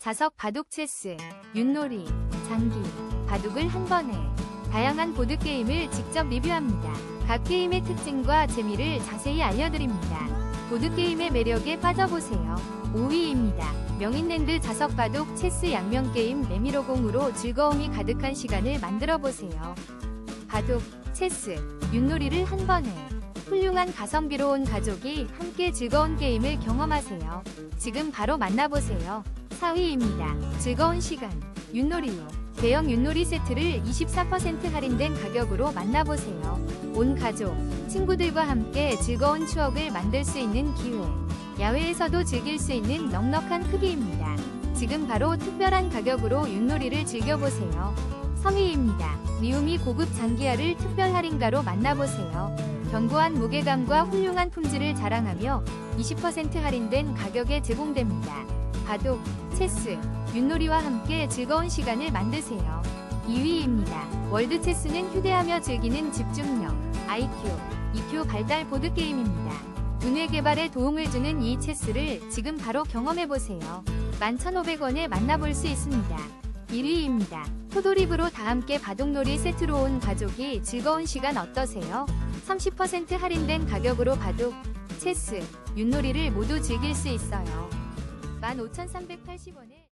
자석 바둑 체스, 윷놀이, 장기, 바둑을 한 번에 다양한 보드게임을 직접 리뷰합니다. 각 게임의 특징과 재미를 자세히 알려드립니다. 보드게임의 매력에 빠져보세요. 5위입니다. 명인랜드 자석 바둑 체스 양면 게임 레미로공으로 즐거움이 가득한 시간을 만들어 보세요. 바둑, 체스, 윷놀이를 한 번에 훌륭한 가성비로 온 가족이 함께 즐거운 게임을 경험하세요. 지금 바로 만나보세요. 4위입니다. 즐거운 시간, 윷놀이요. 대형 윷놀이 세트를 24% 할인된 가격으로 만나보세요. 온 가족, 친구들과 함께 즐거운 추억을 만들 수 있는 기회. 야외에서도 즐길 수 있는 넉넉한 크기입니다. 지금 바로 특별한 가격으로 윷놀이를 즐겨보세요. 3위입니다. 리우미 고급 장기화를 특별 할인가로 만나보세요. 견고한 무게감과 훌륭한 품질을 자랑하며 20% 할인된 가격에 제공됩니다. 바둑, 체스, 윷놀이와 함께 즐거운 시간을 만드세요. 2위입니다. 월드 체스는 휴대하며 즐기는 집중력, IQ, EQ 발달 보드게임입니다. 두뇌 개발에 도움을 주는 이 체스를 지금 바로 경험해보세요. 11,500원에 만나볼 수 있습니다. 1위입니다. 포도립으로 다 함께 바둑놀이 세트로 온 가족이 즐거운 시간 어떠세요? 30% 할인된 가격으로 바둑, 체스, 윷놀이를 모두 즐길 수 있어요. 15,380원에